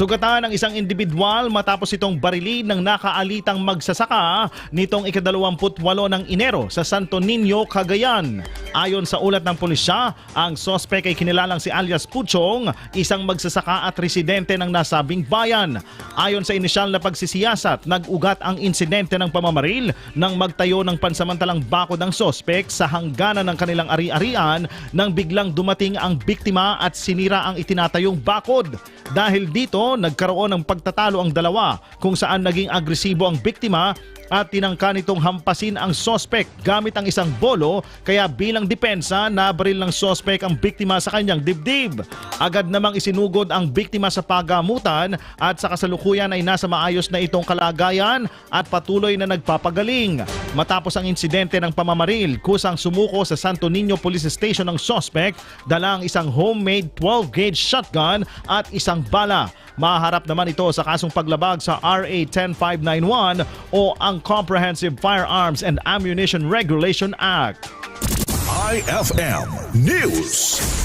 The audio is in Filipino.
Sugatan ng isang individual matapos itong barilin ng nakaalitang magsasaka nitong ikadalawamputwalo ng Enero sa Santo Niño, Cagayan. Ayon sa ulat ng pulisya, ang sospek ay kinilalang si alias Puchong, isang magsasaka at residente ng nasabing bayan. Ayon sa inisyal na pagsisiyasat, nag-ugat ang insidente ng pamamaril nang magtayo ng pansamantalang bakod ng sospek sa hangganan ng kanilang ari-arian nang biglang dumating ang biktima at sinira ang itinatayong bakod. Dahil dito, nagkaroon ng pagtatalo ang dalawa kung saan naging agresibo ang biktima at tinangka nitong hampasin ang sospek gamit ang isang bolo kaya bilang depensa nabaril ng sospek ang biktima sa kanyang dibdib. Agad namang isinugod ang biktima sa pagamutan at sa kasalukuyan ay nasa maayos na itong kalagayan at patuloy na nagpapagaling. Matapos ang insidente ng pamamaril, kusang sumuko sa Santo Niño Police Station ng sospek dala ang isang homemade 12-gauge shotgun at isang bala. Maharap naman ito sa kasong paglabag sa RA 10591 o ang Comprehensive Firearms and Ammunition Regulation Act. IFM News.